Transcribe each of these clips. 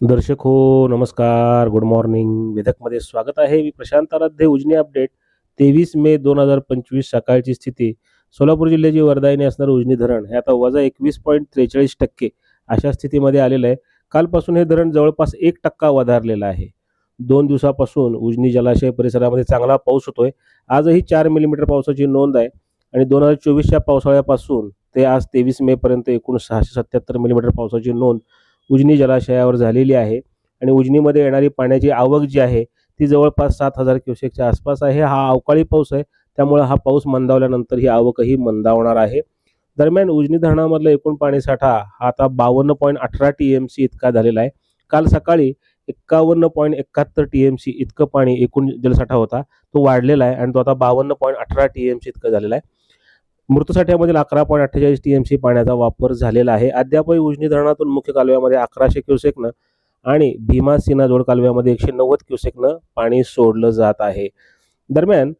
दर्शक हो नमस्कार गुड मॉर्निंग वेधकमध्ये स्वागत आहे. मी प्रशांत आराध्य उजनी अपडेट. तेवीस मे दोन हजार पंचवीस सकाळची स्थिती. सोलापूर जिल्ह्याची वर्धायने असणारं उजनी धरण हे आता वजा एकवीस पॉईंट त्रेचाळीस टक्के अशा स्थितीमध्ये आलेलं आहे. कालपासून हे धरण जवळपास एक टक्का वधारलेलं आहे. दोन दिवसापासून उजनी जलाशय परिसरामध्ये चांगला पाऊस होतोय. आजही चार मिलीमीटर पावसाची नोंद आहे आणि दोन हजार चोवीसच्या पावसाळ्यापासून ते आज तेवीस मे पर्यंत एकूण सहाशे सत्याहत्तर मिलीमीटर पावसाची नोंद उजनी जलाशयावर झालेली आहे आणि उजनीमध्ये येणारी पाण्याची आवक जी आहे ती जवळपास सात हजार क्युसेकच्या आसपास आहे. हा अवकाळी पाऊस आहे त्यामुळे हा पाऊस मंदावल्यानंतर ही आवकही मंदावणार आहे. दरम्यान उजनी धरणामधला एकूण पाणीसाठा हा आता बावन्न पॉईंट अठरा टी एम सी इतका झालेला आहे. काल सकाळी एक्कावन्न पॉईंट एकाहत्तर टी एम सी इतकं पाणी एकूण जलसाठा होता तो वाढलेला आहे आणि तो आता बावन्न पॉईंट अठरा टी एम सी इतकं झालेला आहे. मृतसाठ्यामधील अकरा पॉईंट अठ्ठेचाळीस टी एम सी पाण्याचा वापर झालेला आहे. अद्यापही उजनी धरणातून मुख्य कालव्यामध्ये अकराशे क्युसेकनं आणि भीमा सिना जोड कालव्यामध्ये एकशे नव्वद क्युसेकनं पाणी सोडलं जात आहे. दरम्यान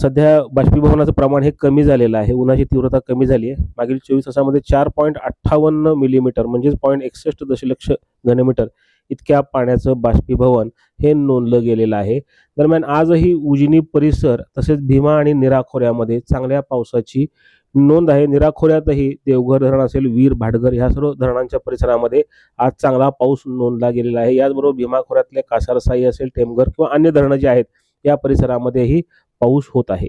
सध्या बाष्पीभवनाचं प्रमाण हे कमी झालेलं आहे. उन्हाची तीव्रता कमी झाली आहे. मागील चोवीस तासामध्ये चार पॉईंट अठ्ठावन्न मिलीमीटर म्हणजेच पॉईंट एकसष्ट दशलक्ष घनमीटर इतक्या पाण्याचं बाष्पीभवन हे नोंदलं गेलेलं आहे. दरम्यान आजही उजनी परिसर तसेच भीमा आणि निरा खोऱ्यामध्ये चांगल्या पावसाची नोंद आहे. निरा खोऱ्यातही देवघर धरण असेल वीर भाटघर ह्या सर्व धरणांच्या परिसरामध्ये आज चांगला पाऊस नोंदला गेलेला आहे. याचबरोबर भीमा खोऱ्यातले कासारसाई असेल टेमघर किंवा अन्य धरणं जी आहेत या परिसरामध्येही पाऊस होत आहे.